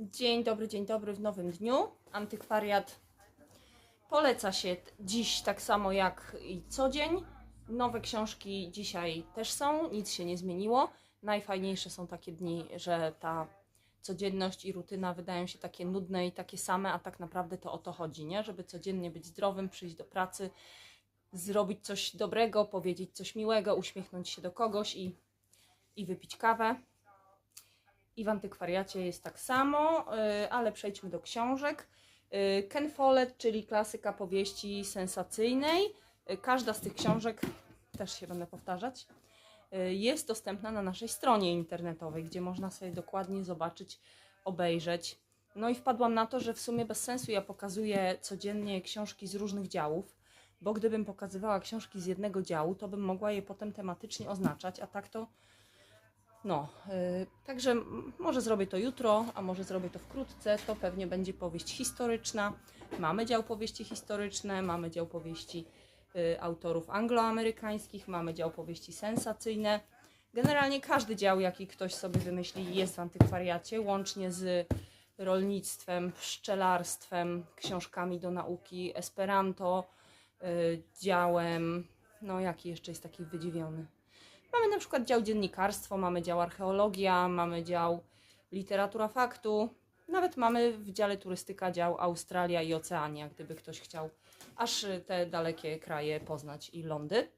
Dzień dobry, dzień dobry w nowym dniu. Antykwariat poleca się dziś tak samo jak i co dzień. Nowe książki dzisiaj też są, nic się nie zmieniło. Najfajniejsze są takie dni, że ta codzienność i rutyna wydają się takie nudne i takie same, a tak naprawdę to o to chodzi, nie? Żeby codziennie być zdrowym, przyjść do pracy, zrobić coś dobrego, powiedzieć coś miłego, uśmiechnąć się do kogoś i, i wypić kawę. I w antykwariacie jest tak samo, y, ale przejdźmy do książek. Y, Ken Follett, czyli klasyka powieści sensacyjnej. Y, Każda z tych książek, też się będę powtarzać, jest dostępna na naszej stronie internetowej, gdzie można sobie dokładnie zobaczyć, obejrzeć. No i wpadłam na to, że w sumie bez sensu ja pokazuję codziennie książki z różnych działów, bo gdybym pokazywała książki z jednego działu, to bym mogła je potem tematycznie oznaczać, a tak to no, yy, także może zrobię to jutro, a może zrobię to wkrótce. To pewnie będzie powieść historyczna. Mamy dział powieści historyczne, mamy dział powieści y, autorów angloamerykańskich, mamy dział powieści sensacyjne. Generalnie każdy dział, jaki ktoś sobie wymyśli, jest w antykwariacie, łącznie z rolnictwem, pszczelarstwem, książkami do nauki, Esperanto, y, działem. No, jaki jeszcze jest taki wydziwiony? Mamy na przykład dział dziennikarstwo, mamy dział archeologia, mamy dział literatura faktu, nawet mamy w dziale turystyka dział Australia i Oceania, gdyby ktoś chciał aż te dalekie kraje poznać i lądy.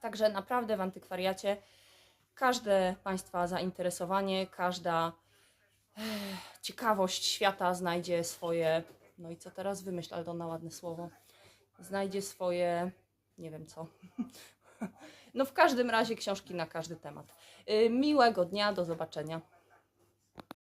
Także naprawdę w antykwariacie każde Państwa zainteresowanie, każda eh, ciekawość świata znajdzie swoje, no i co teraz wymyśl Aldona, ładne słowo, znajdzie swoje, nie wiem co, no w każdym razie książki na każdy temat. Y, Miłego dnia, do zobaczenia.